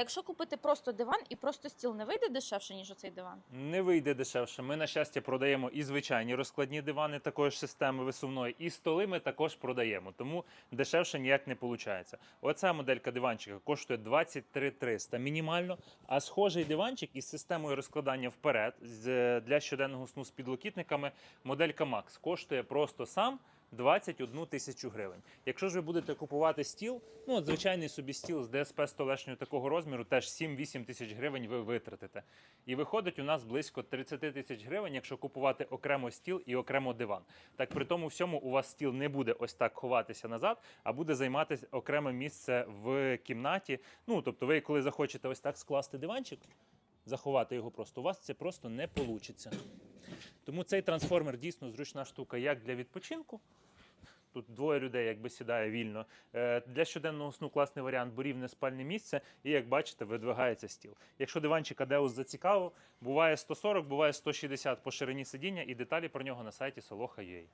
Якщо купити просто диван і просто стіл, не вийде дешевше, ніж оцей диван? Не вийде дешевше. Ми, на щастя, продаємо і звичайні розкладні дивани такої ж системи висувної, і столи ми також продаємо, тому дешевше ніяк не виходить. Оця моделька диванчика коштує 23 300 мінімально, а схожий диванчик із системою розкладання вперед для щоденного сну з підлокітниками моделька Max коштує просто сам 21 тисячу гривень. Якщо ж ви будете купувати стіл, ну от звичайний собі стіл з ДСП столешньою такого розміру, теж 7-8 тисяч гривень ви витратите. І виходить у нас близько 30 тисяч гривень, якщо купувати окремо стіл і окремо диван. Так при тому всьому у вас стіл не буде ось так ховатися назад, а буде займати окреме місце в кімнаті. Ну тобто, ви коли захочете ось так скласти диванчик, заховати його просто, у вас це просто не вийде. Тому цей трансформер дійсно зручна штука як для відпочинку. Тут двоє людей якби сідає вільно. Е, Для щоденного сну класний варіант, бо рівне спальне місце, і як бачите, видвигається стіл. Якщо диванчик Адеус зацікавив, буває 140, буває 160 по ширині сидіння, і деталі про нього на сайті Soloha.ua.